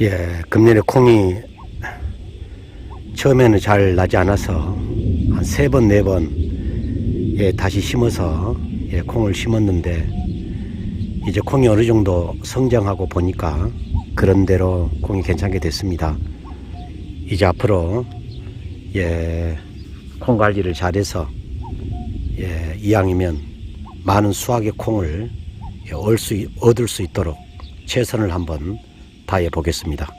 예, 금년에 콩이 처음에는 잘 나지 않아서 한 세 번, 네 번, 예, 다시 심어서 예, 콩을 심었는데 이제 콩이 어느 정도 성장하고 보니까 그런대로 콩이 괜찮게 됐습니다. 이제 앞으로 예, 콩 관리를 잘해서 예, 이왕이면 많은 수확의 콩을 예, 얻을 수, 얻을 수 있도록 최선을 한번 다해 보겠습니다.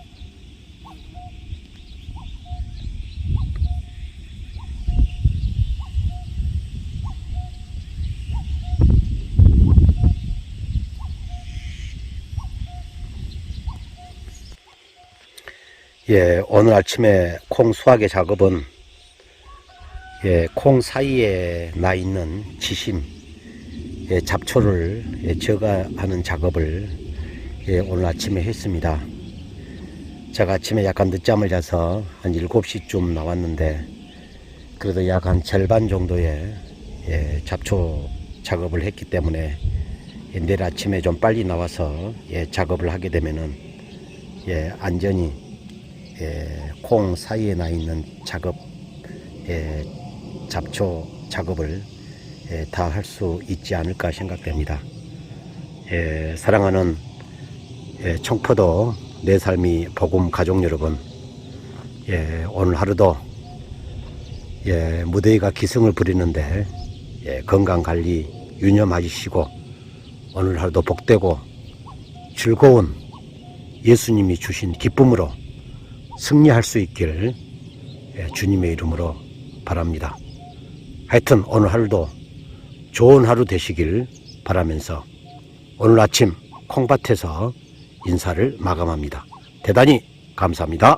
예, 오늘 아침에 콩 수확의 작업은 예, 콩 사이에 나 있는 지심, 예, 잡초를 예, 제거하는 작업을 예, 오늘 아침에 했습니다. 제가 아침에 약간 늦잠을 자서 한 7시쯤 나왔는데 그래도 약 한 절반 정도의 예, 잡초 작업을 했기 때문에 예, 내일 아침에 좀 빨리 나와서 예, 작업을 하게 되면은 예, 안전히 예, 콩 사이에 나 있는 작업 예, 잡초 작업을 예, 다할 수 있지 않을까 생각됩니다. 예, 사랑하는 예, 청포도 내 삶이 복음 가족 여러분, 예, 오늘 하루도 예, 무더위가 기승을 부리는데 예, 건강 관리 유념하시고 오늘 하루도 복되고 즐거운 예수님이 주신 기쁨으로 승리할 수 있길 예, 주님의 이름으로 바랍니다. 하여튼 오늘 하루도 좋은 하루 되시길 바라면서 오늘 아침 콩밭에서 인사를 마감합니다. 대단히 감사합니다.